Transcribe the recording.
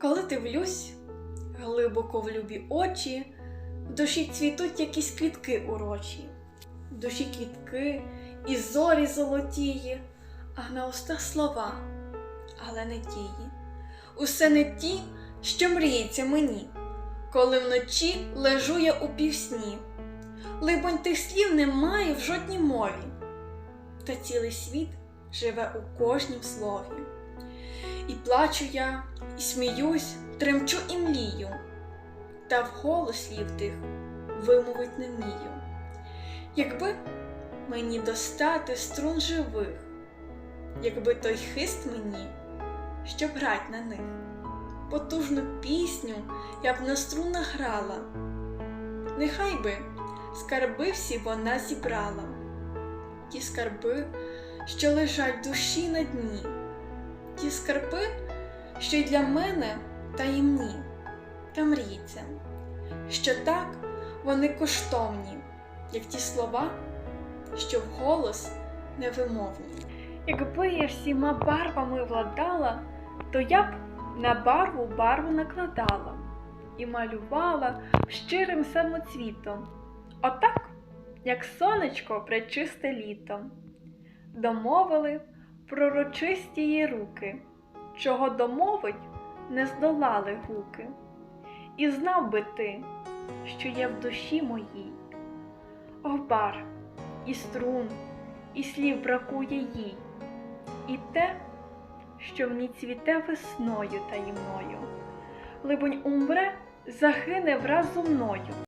Коли дивлюсь глибоко в любі очі, в душі цвітуть якісь квітки урочі, в душі квітки і зорі золотії, а на устах слова, але не тії. Усе не ті, що мріється мені, коли вночі лежу я у півсні. Либонь тих слів немає в жодній мові, та цілий світ живе у кожнім слові. І плачу я, і сміюсь, тремчу і млію, та вголос слів тих вимовить не вмію. Якби мені достати струн живих, якби той хист мені, щоб грать на них, потужну пісню я б на струнах грала, нехай би скарби всі вона зібрала, ті скарби, що лежать душі на дні ті скарби, що й для мене таємні, та мріється, що так вони коштовні, як ті слова, що вголос невимовні. Якби я всіма барвами владала, то я б на барву барву накладала і малювала щирим самоцвітом, отак, як сонечко пречисте літо. Домовили пророчисті її руки, чого домовить, не здолали гуки. І знав би ти, що є в душі моїй. О, бар, і струн, і слів бракує їй, і те, що в ній цвіте весною таємною, либонь умре, загине враз зо мною.